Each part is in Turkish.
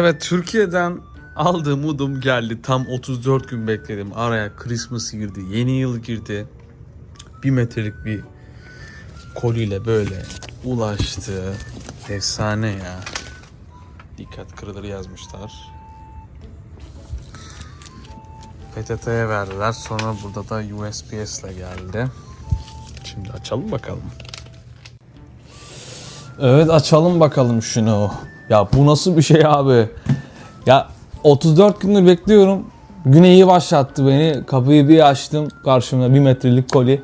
Evet Türkiye'den aldığım udum geldi. Tam 34 gün bekledim. Araya Christmas girdi. Yeni yıl girdi. Bir metrelik bir koliyle böyle ulaştı. Efsane ya. Dikkat kırılır yazmışlar. PTT'ye verdiler. Sonra burada da USPS ile geldi. Şimdi açalım bakalım. Evet açalım bakalım şunu. Ya bu nasıl bir şey abi? Ya 34 gündür bekliyorum. Güne iyi başlattı beni. Kapıyı bir açtım. Karşımda bir metrelik koli.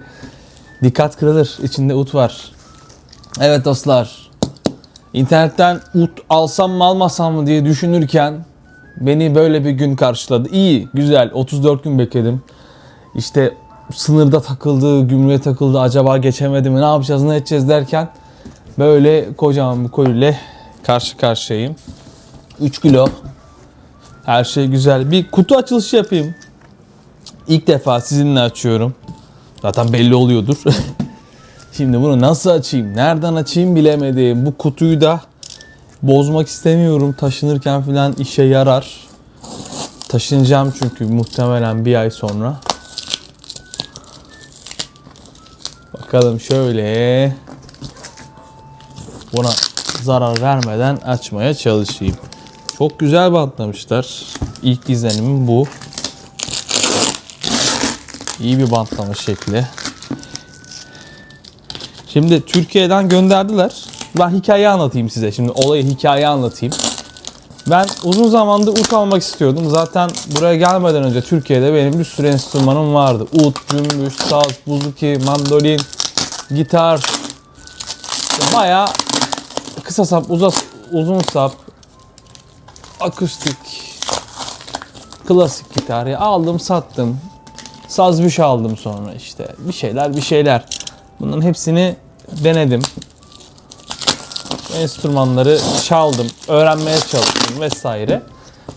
Dikkat kırılır. İçinde ut var. Evet dostlar. İnternetten ut alsam mı almasam mı diye düşünürken beni böyle bir gün karşıladı. İyi, güzel. 34 gün bekledim. İşte sınırda takıldı, gümrüğe takıldı. Acaba geçemedi mi? Ne yapacağız, ne edeceğiz derken böyle kocaman bir koliyle karşı karşıyayım. 3 kilo. Her şey güzel. Bir kutu açılışı yapayım. İlk defa sizinle açıyorum. Zaten belli oluyordur. Şimdi bunu nasıl açayım, nereden açayım bilemedim. Bu kutuyu da bozmak istemiyorum. Taşınırken falan işe yarar. Taşınacağım çünkü muhtemelen bir ay sonra. Bakalım şöyle. Buna zarar vermeden açmaya çalışayım. Çok güzel bantlamışlar. İlk izlenimim bu. İyi bir bantlama şekli. Şimdi Türkiye'den gönderdiler. Ben hikaye anlatayım size. Şimdi olayı hikaye anlatayım. Ben uzun zamandır ut almak istiyordum. Zaten buraya gelmeden önce Türkiye'de benim bir sürü enstrümanım vardı. Ut, cümbüş, saz, buzuki, mandolin, gitar. Bayağı kısa sap, uzas, uzun sap, akustik, klasik gitarı aldım sattım. Saz büş aldım sonra işte. Bir şeyler bir şeyler. Bunların hepsini denedim. Enstrümanları çaldım, öğrenmeye çalıştım vesaire.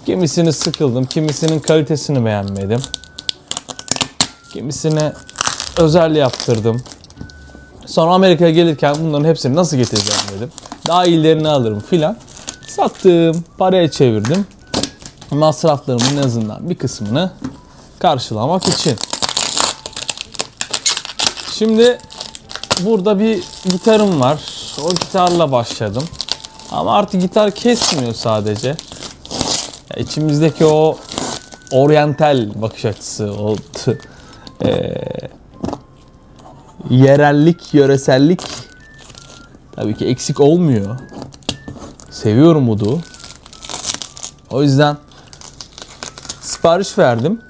Kimisini sıkıldım, kimisinin kalitesini beğenmedim. Kimisine özel yaptırdım. Sonra Amerika'ya gelirken bunların hepsini nasıl getireceğim dedim. Daha iyilerini alırım filan. Sattım, paraya çevirdim. Masraflarımın en azından bir kısmını karşılamak için. Şimdi burada bir gitarım var. O gitarla başladım. Ama artık gitar kesmiyor sadece. Ya içimizdeki o oryantal bakış açısı, o t- eee, yerellik, yöresellik tabii ki eksik olmuyor. Seviyorum Udu. O yüzden sipariş verdim.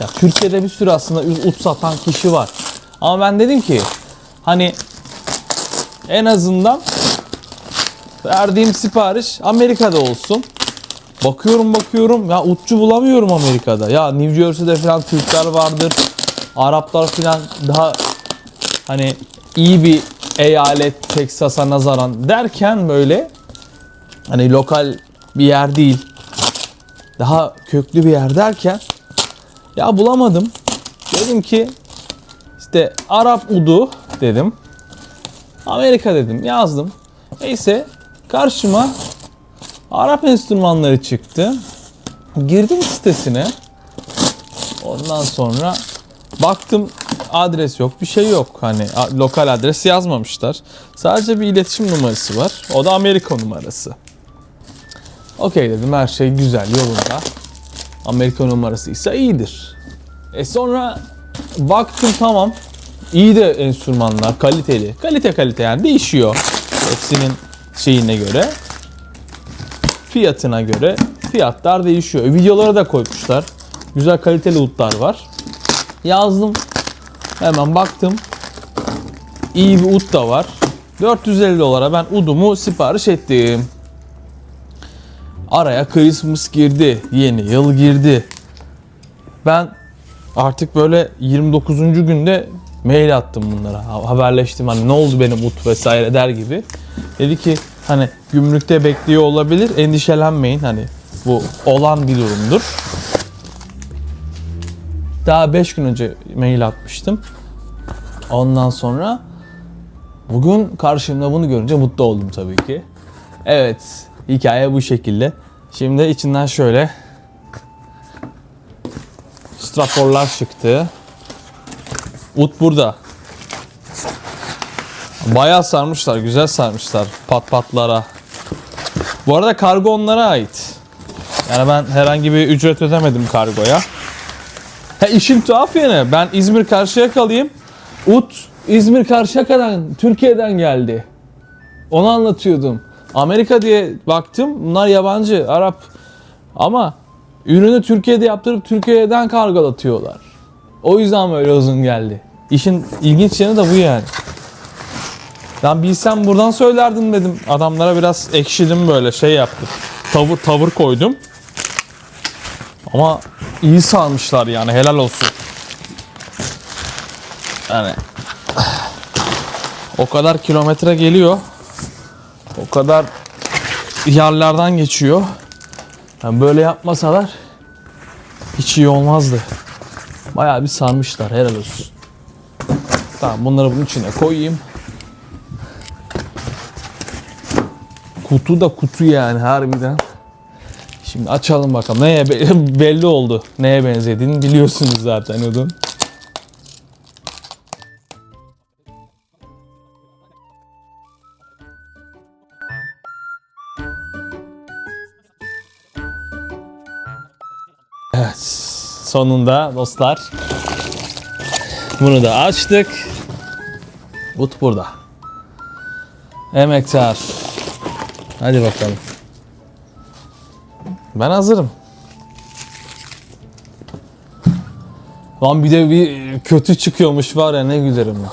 Ya Türkiye'de bir sürü aslında ut satan kişi var. Ama ben dedim ki hani en azından verdiğim sipariş Amerika'da olsun. Bakıyorum bakıyorum ya utçu bulamıyorum Amerika'da. Ya New Jersey'de falan Türkler vardır. Araplar falan daha hani iyi bir eyalet Texas'a nazaran derken böyle hani lokal bir yer değil. Daha köklü bir yer derken ya bulamadım. Dedim ki işte Arap udu dedim. Amerika dedim yazdım. Neyse karşıma Arap enstrümanları çıktı. Girdim sitesine. Ondan sonra baktım adres yok, bir şey yok. Hani lokal adres yazmamışlar. Sadece bir iletişim numarası var. O da Amerika numarası. Okey dedim her şey güzel yolunda. Amerika numarası ise iyidir. E sonra baktım tamam. İyi de enstrümanlar, kaliteli. Kalite kalite yani değişiyor. Hepsinin şeyine göre. Fiyatına göre fiyatlar değişiyor. E, Videolara da koymuşlar. Güzel kaliteli utlar var. Yazdım. Hemen baktım. İyi bir ut da var. 450 dolara ben udumu sipariş ettim. Araya Christmas girdi. Yeni yıl girdi. Ben artık böyle 29. günde mail attım bunlara. Ha- Haberleştim hani ne oldu benim ut vesaire der gibi. Dedi ki hani gümrükte bekliyor olabilir. Endişelenmeyin hani bu olan bir durumdur. Daha 5 gün önce mail atmıştım. Ondan sonra bugün karşımda bunu görünce mutlu oldum tabii ki. Evet Hikaye bu şekilde. Şimdi içinden şöyle straforlar çıktı. Ut burada. Bayağı sarmışlar, güzel sarmışlar pat patlara. Bu arada kargo onlara ait. Yani ben herhangi bir ücret ödemedim kargoya. Ha işin tuhaf yanı ben İzmir Karşıyaka'lıyım. Ut İzmir Karşıyaka'dan Türkiye'den geldi. Onu anlatıyordum. Amerika diye baktım. Bunlar yabancı, Arap. Ama ürünü Türkiye'de yaptırıp Türkiye'den kargolatıyorlar. O yüzden böyle uzun geldi. İşin ilginç yanı da bu yani. Ben bilsem buradan söylerdim dedim. Adamlara biraz ekşidim böyle şey yaptım. Tavır tavır koydum. Ama iyi sarmışlar yani helal olsun. Yani o kadar kilometre geliyor. O kadar yerlerden geçiyor. Yani böyle yapmasalar hiç iyi olmazdı. Bayağı bir sarmışlar helal olsun. Tamam bunları bunun içine koyayım. Kutu da kutu yani harbiden. Şimdi açalım bakalım. Neye be- belli oldu. Neye benzediğini biliyorsunuz zaten Udun. Evet. Sonunda dostlar. Bunu da açtık. Ut burada. Emektar. Hadi bakalım. Ben hazırım. Lan bir de bir kötü çıkıyormuş var ya ne gülerim ben.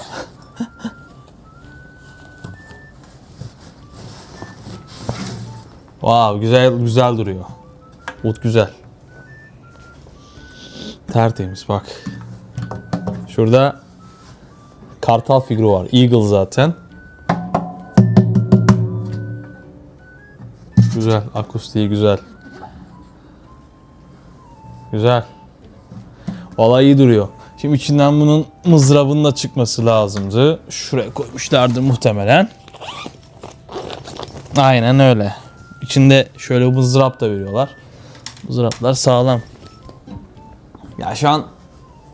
wow güzel güzel duruyor. Ut güzel. Tertemiz bak. Şurada kartal figürü var. Eagle zaten. Güzel. Akustiği güzel. Güzel. Vallahi iyi duruyor. Şimdi içinden bunun mızrabının da çıkması lazımdı. Şuraya koymuşlardı muhtemelen. Aynen öyle. İçinde şöyle mızrap da veriyorlar. Mızraplar sağlam. Ya şu an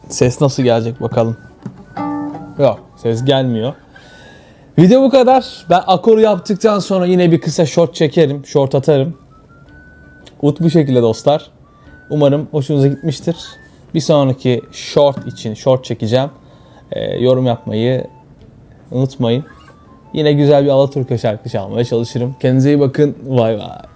ses nasıl gelecek bakalım. Yok ses gelmiyor. Video bu kadar. Ben akoru yaptıktan sonra yine bir kısa short çekerim. Short atarım. Ut bu şekilde dostlar. Umarım hoşunuza gitmiştir. Bir sonraki short için short çekeceğim. Ee, yorum yapmayı unutmayın. Yine güzel bir Alaturka şarkı çalmaya çalışırım. Kendinize iyi bakın. Vay vay.